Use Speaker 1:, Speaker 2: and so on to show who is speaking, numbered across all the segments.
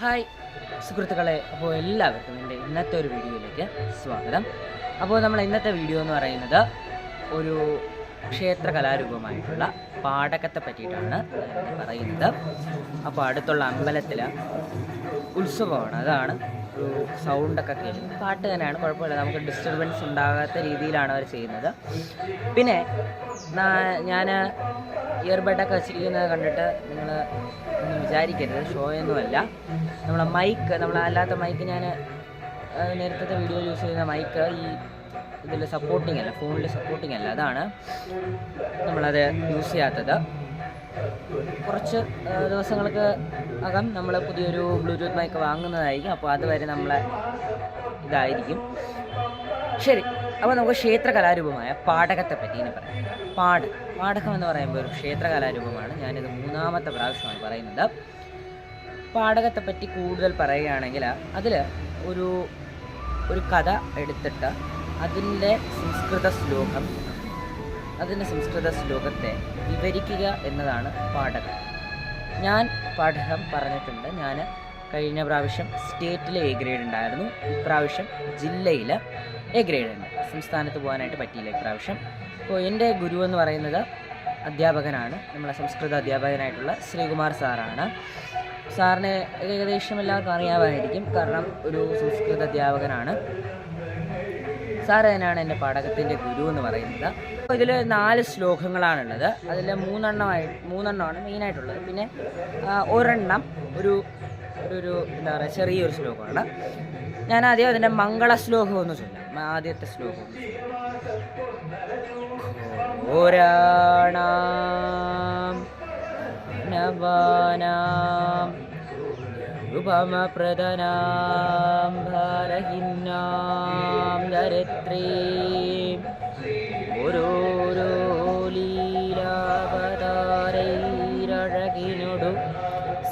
Speaker 1: Hi സുഹൃത്തുക്കളെ. അപ്പോൾ എല്ലാവർക്കും എന്റെ ഇന്നത്തെ ഒരു വീഡിയോയിലേക്ക് സ്വാഗതം. അപ്പോൾ നമ്മൾ ഇന്നത്തെ വീഡിയോ എന്ന് പറയുന്നത് ഒരു ക്ഷേത്ര കലാരൂപമായിട്ടുള്ള പാടകത്തെ പറ്റിയിട്ടാണ് പറയുന്നത്. അപ്പോൾ അടുത്തുള്ള അമ്പലത്തിൽ ഉത്സവമാണ്. അതാണ് സൗണ്ടൊക്കെ കേൾക്കും പാട്ട് തന്നെയാണ് കുഴപ്പമില്ല. നമുക്ക് ഡിസ്റ്റർബൻസ് ഉണ്ടാകാത്ത രീതിയിലാണ് അവർ ചെയ്യുന്നത്. പിന്നെ ഞാൻ ഇയർബഡൊക്കെ വെച്ചിരിക്കുന്നത് കണ്ടിട്ട് നിങ്ങൾ ഒന്നും വിചാരിക്കരുത്. ഷോയൊന്നുമല്ല നമ്മളെ മൈക്ക് നമ്മളല്ലാത്ത മൈക്ക് ഞാൻ നേരത്തെ വീഡിയോ യൂസ് ചെയ്യുന്ന മൈക്ക് ഈ ഇതിൽ സപ്പോർട്ടിംഗ് അല്ല ഫോണിൽ സപ്പോർട്ടിംഗ് അല്ല. അതാണ് നമ്മളത് യൂസ് ചെയ്യാത്തത്. കുറച്ച് ദിവസങ്ങൾക്ക് അകം നമ്മൾ പുതിയൊരു ബ്ലൂടൂത്ത് മൈക്ക് വാങ്ങുന്നതായിരിക്കും. അപ്പോൾ അതുവരെ നമ്മളെ ഇതായിരിക്കും. ശരി. അപ്പോൾ നമുക്ക് ക്ഷേത്ര കലാരൂപമായ പാടകത്തെ പറ്റി ഇനി പറയാം. പാട പാടകം എന്ന് പറയുമ്പോൾ ഒരു ക്ഷേത്ര കലാരൂപമാണ്. ഞാനിത് മൂന്നാമത്തെ പ്രാവശ്യമാണ് പറയുന്നത്. പാടകത്തെ പറ്റി കൂടുതൽ പറയുകയാണെങ്കിൽ അതിൽ ഒരു ഒരു കഥ എടുത്തിട്ട് അതിന്റെ സംസ്കൃത ശ്ലോകം അതിന്റെ സംസ്കൃത ശ്ലോകത്തെ വിവരിക്കുക എന്നതാണ് പാഠകം. ഞാൻ പാഠകം പറഞ്ഞിട്ടുണ്ട്. ഞാൻ കഴിഞ്ഞ പ്രാവശ്യം സ്റ്റേറ്റിലെ എ ഗ്രേഡ് ഉണ്ടായിരുന്നു. ഇപ്രാവശ്യം ജില്ലയിൽ എ ഗ്രേഡ് ഉണ്ട് സംസ്ഥാനത്ത് പോകാനായിട്ട് പറ്റിയില്ല ഇപ്രാവശ്യം. അപ്പോൾ എന്റെ ഗുരു എന്ന് പറയുന്നത് അധ്യാപകനാണ്. നമ്മളെ സംസ്കൃത അധ്യാപകനായിട്ടുള്ള ശ്രീകുമാർ സാറാണ്. സാറിനെ ഏകദേശം എല്ലാവർക്കും അറിയാമായിരിക്കും. കാരണം ഒരു സംസ്കൃത അധ്യാപകനാണ്. സാറ് തന്നെയാണ് എന്റെ പാഠകത്തിന്റെ ഗുരു എന്ന് പറയുന്നത്. ഇതിൽ നാല് ശ്ലോകങ്ങളാണുള്ളത്. അതിൽ മൂന്നെണ്ണമായി മൂന്നെണ്ണമാണ് മെയിനായിട്ടുള്ളത്. പിന്നെ ഒരെണ്ണം ഒരു ഒരു എന്താ പറയുക ചെറിയൊരു ശ്ലോകമാണ്. ഞാൻ ആദ്യം അതിന്റെ മംഗള ശ്ലോകം ഒന്ന് ചൊല്ലാം. ആദ്യത്തെ ശ്ലോകം ഘോരാണാം ഉപമപ്രദനാം ഭാരഹിന്നാം ധരത്രീം. ഓരോരോ ലീലാവതാരൈരഴകിനൊടു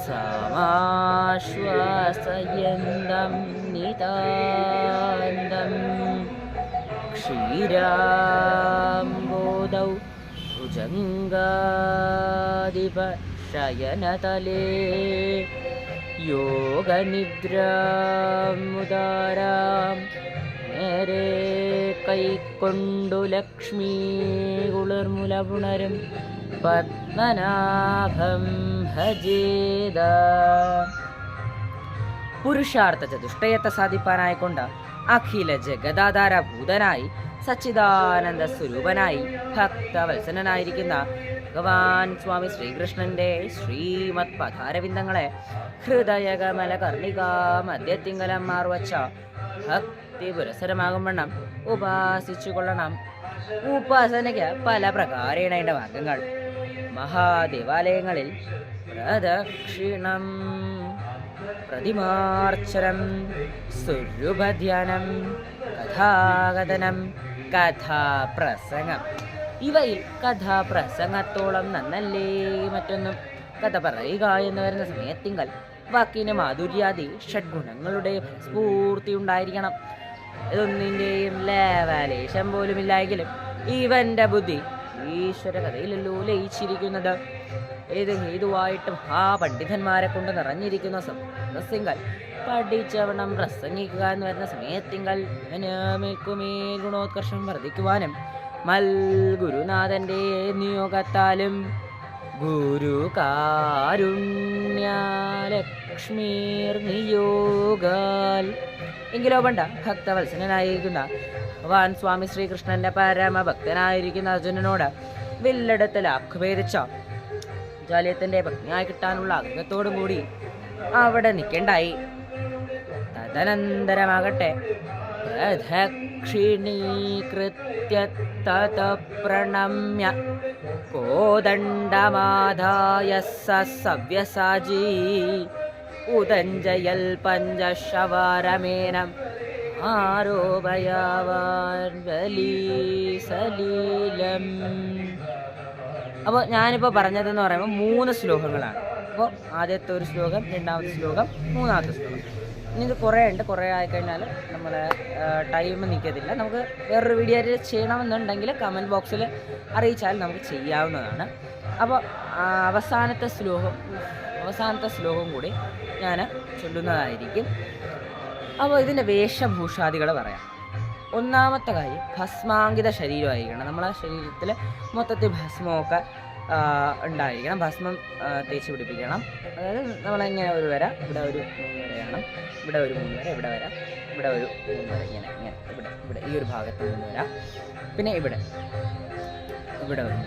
Speaker 1: സമാശ്വാസയന്തം നിതാന്തം. ക്ഷീരാംബോധൗ ഭുജംഗാധിപ ശയനതലേ. യോഗനിദ്രാമുദാരാം നേരെ കൈക്കൊണ്ടു ലക്ഷ്മീ കുളിർമുലപുണരും. പത്മനാഭം ഭജേത. പുരുഷാർത്ഥ ചതുഷ്ടയത്തെ സാധിപ്പാനായിക്കൊണ്ട് അഖില ജഗദാധാരഭൂതനായി സച്ചിദാനന്ദ സ്വരൂപനായി ഭക്തവത്സനായിരിക്കുന്ന ഭഗവാൻ സ്വാമി ശ്രീകൃഷ്ണന്റെ ശ്രീമത് പഥാരവിന്ദങ്ങളെ ഹൃദയകമല കർണിക മധ്യത്തിങ്കലം മാർവച്ച ഭക്തി പുരസരമാകും വണ്ണം ഉപാസിച്ചു കൊള്ളണം ഉപാസനയ്ക്ക് പല പ്രകാരേണ മാർഗങ്ങൾ. മഹാദേവാലയങ്ങളിൽ പ്രദക്ഷിണം പ്രതിമാർച്ചനം സ്വരൂപധ്യാനം കഥാകഥനം കഥാപ്രസംഗം. ഇവയിൽ കഥാപ്രസംഗത്തോളം നന്നല്ലേ മറ്റൊന്നും? കഥ പറയുക എന്ന് വരുന്ന സമയത്തിങ്കൽ വാക്കിന് മാധുര്യാദി ഷഡ്ഗുണങ്ങളുടെ സ്ഫൂർത്തി ഉണ്ടായിരിക്കണം. ഇതൊന്നിന്റെയും ലേവാലേശം പോലും ഇല്ലായെങ്കിലും ഇവന്റെ ബുദ്ധി ഈശ്വര കഥയിലല്ലോ ലയിച്ചിരിക്കുന്നത്. ഏത് ഹേതുവായിട്ടും ആ പണ്ഡിതന്മാരെ കൊണ്ട് നിറഞ്ഞിരിക്കുന്ന സദസ്സിങ്കൽ പഠിച്ചവണ്ണം പ്രസംഗിക്കുക എന്ന് വരുന്ന സമയത്തിങ്കൽ മേൽക്കുമേൽ ഗുണോത്കർഷം വർദ്ധിക്കുവാനും മൽ ഗുരുനാഥന്റെ നിയോഗത്താലും ഗുരു കാരുണ്യലക്ഷ്മീർ നിയോഗാൽ. എങ്കിലോ പണ്ട ഭക്തവത്സനായിരിക്കുന്ന ഭഗവാൻ സ്വാമി ശ്രീകൃഷ്ണന്റെ പരമഭക്തനായിരിക്കുന്ന അർജുനനോട് വില്ലെടുത്ത് ലാഖുഭേദിച്ച ജാലിയത്തിന്റെ ഭക്തിയായി കിട്ടാനുള്ള ആഗ്രഹത്തോടും കൂടി അവിടെ നിൽക്കണ്ടായി. തദനന്തരമാകട്ടെ പ്രദക്ഷിണീകൃത്യ തത പ്രണമ്യ കോദണ്ഡമാധായ സ സവ്യസാജീ ഉദഞ്ജയൽ പഞ്ചശവാരമേനം ആരോപയാവാൻ സലീലം അപ്പോൾ ഞാനിപ്പോൾ പറഞ്ഞതെന്ന് പറയുമ്പോൾ മൂന്ന് ശ്ലോകങ്ങളാണ്. അപ്പോൾ ആദ്യത്തെ ഒരു ശ്ലോകം രണ്ടാമത്തെ ശ്ലോകം മൂന്നാമത്തെ ശ്ലോകം. ഇനി കുറേ ഉണ്ട് കുറേ ആയിക്കഴിഞ്ഞാൽ നമ്മൾ ടൈം നിൽക്കത്തില്ല നമുക്ക് വേറൊരു വീഡിയോ ആയിട്ട് ചെയ്യണമെന്നുണ്ടെങ്കിൽ കമന്റ് ബോക്സിൽ അറിയിച്ചാൽ നമുക്ക് ചെയ്യാവുന്നതാണ്. അപ്പോൾ അവസാനത്തെ ശ്ലോകം അവസാനത്തെ ശ്ലോകം കൂടി ഞാൻ ചൊല്ലുന്നതായിരിക്കും. അപ്പോൾ ഇതിന്റെ വേഷഭൂഷാദികൾ പറയാം. ഒന്നാമത്തെ കാര്യം ഭസ്മാങ്കിത ശരീരമായിരിക്കണം. നമ്മളെ ശരീരത്തിൽ മൊത്തത്തിൽ ഭസ്മമൊക്കെ ഉണ്ടായിരിക്കണം. ഭസ്മം തേച്ച് പിടിപ്പിക്കണം. അതായത് നമ്മളിങ്ങനെ ഒരു വര ഇവിടെ ഒരു മൂന്ന് ഇവിടെ ഒരു മൂന്ന് വര ഇവിടെ വര ഇവിടെ ഒരു മൂന്ന് വര ഇങ്ങനെ ഇങ്ങനെ ഇവിടെ ഇവിടെ ഈ ഒരു ഭാഗത്ത് മൂന്ന് പിന്നെ ഇവിടെ ഇവിടെ ഒരു.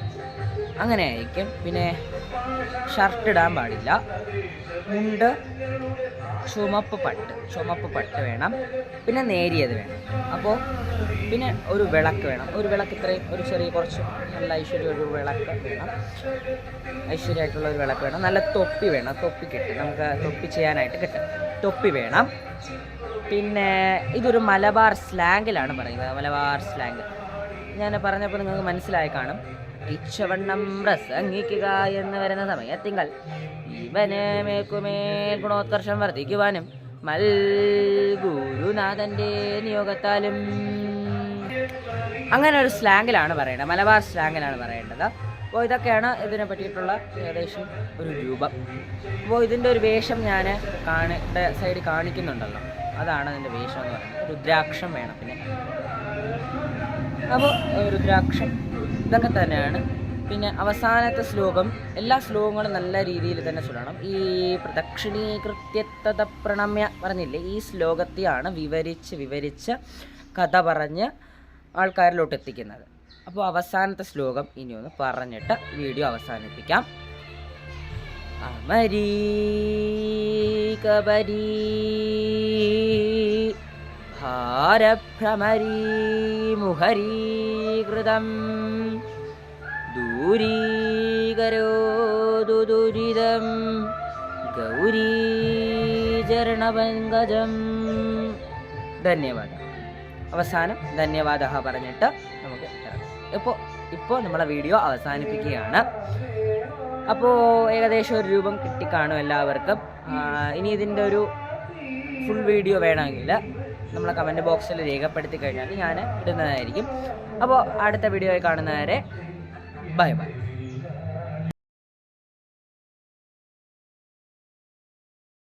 Speaker 1: അങ്ങനെ ആയിരിക്കും പിന്നെ ഷർട്ട് ഇടാൻ പാടില്ല. മുണ്ട് ചുമപ്പ് പട്ട്. ചുമപ്പ് പട്ട് വേണം. പിന്നെ നേരിയത് വേണം. അപ്പോൾ പിന്നെ ഒരു വിളക്ക് വേണം. ഒരു വിളക്ക് ഇത്രയും ഒരു ചെറിയ കുറച്ച് നല്ല ഐശ്വര്യം ഒരു വിളക്ക് വേണം. ഐശ്വര്യമായിട്ടുള്ള ഒരു വിളക്ക് വേണം. നല്ല തൊപ്പി വേണം. തൊപ്പി കിട്ടും. നമുക്ക് തൊപ്പി ചെയ്യാനായിട്ട് കിട്ടും. തൊപ്പി വേണം. പിന്നെ ഇതൊരു മലബാർ സ്ലാങ്ങിലാണ് പറയുന്നത്. മലബാർ സ്ലാങ്. ഞാൻ പറഞ്ഞപ്പോൾ നിങ്ങൾക്ക് മനസ്സിലായി കാണും. ഇച്ഛവണ്ണം പ്രസംഗിക്കുക എന്ന് വരുന്ന സമയത്തിങ്കൾ ഇവന് മേൽക്കുമേൽ ഗുണോത്കർഷം വർദ്ധിക്കുവാനും മൽ ഗുരുനാഥന്റെ നിയോഗത്താലും അങ്ങനെ ഒരു സ്ലാങ്ങിലാണ് പറയേണ്ടത് മലബാർ സ്ലാങ്ങിലാണ് പറയേണ്ടത്. അപ്പോൾ ഇതൊക്കെയാണ് ഇതിനെ പറ്റിയിട്ടുള്ള ഏകദേശം ഒരു രൂപം. അപ്പോൾ ഇതിന്റെ ഒരു വേഷം ഞാൻ കാണി സൈഡിൽ കാണിക്കുന്നുണ്ടല്ലോ. അതാണ് അതിന്റെ വേഷം എന്ന് പറയുന്നത്. രുദ്രാക്ഷം വേണം പിന്നെ. അപ്പോൾ രുദ്രാക്ഷം. ഇതൊക്കെ തന്നെയാണ്. പിന്നെ അവസാനത്തെ ശ്ലോകം എല്ലാ ശ്ലോകങ്ങളും നല്ല രീതിയിൽ തന്നെ ചൊല്ലണം. ഈ പ്രദക്ഷിണീകൃത്യത പ്രണമ്യ പറഞ്ഞില്ലേ ഈ ശ്ലോകത്തെയാണ് വിവരിച്ച് വിവരിച്ച് കഥ പറഞ്ഞ് ആൾക്കാരിലോട്ട് എത്തിക്കുന്നത്. അപ്പോൾ അവസാനത്തെ ശ്ലോകം ഇനി ഒന്ന് പറഞ്ഞിട്ട് വീഡിയോ അവസാനിപ്പിക്കാം. അമരീ ഭാരഭ്രമരീ മുഹരീകൃതം ദൂരീകരോതു ദുരിതം ഗൗരീചരണപങ്കജം. ധന്യവാദം. അവസാനം ധന്യവാദ പറഞ്ഞിട്ട് നമുക്ക് ഇപ്പോൾ ഇപ്പോൾ നമ്മളെ വീഡിയോ അവസാനിപ്പിക്കുകയാണ്. അപ്പോൾ ഏകദേശം ഒരു രൂപം കിട്ടിക്കാണും എല്ലാവർക്കും. ഇനി ഇതിന്റെ ഒരു ഫുൾ വീഡിയോ വേണമെങ്കിൽ നമ്മളെ കമന്റ് ബോക്സിൽ രേഖപ്പെടുത്തി കഴിഞ്ഞാൽ ഞാൻ ഇടുന്നതായിരിക്കും. അപ്പോൾ അടുത്ത വീഡിയോയിൽ കാണുന്നവരെ 卖完。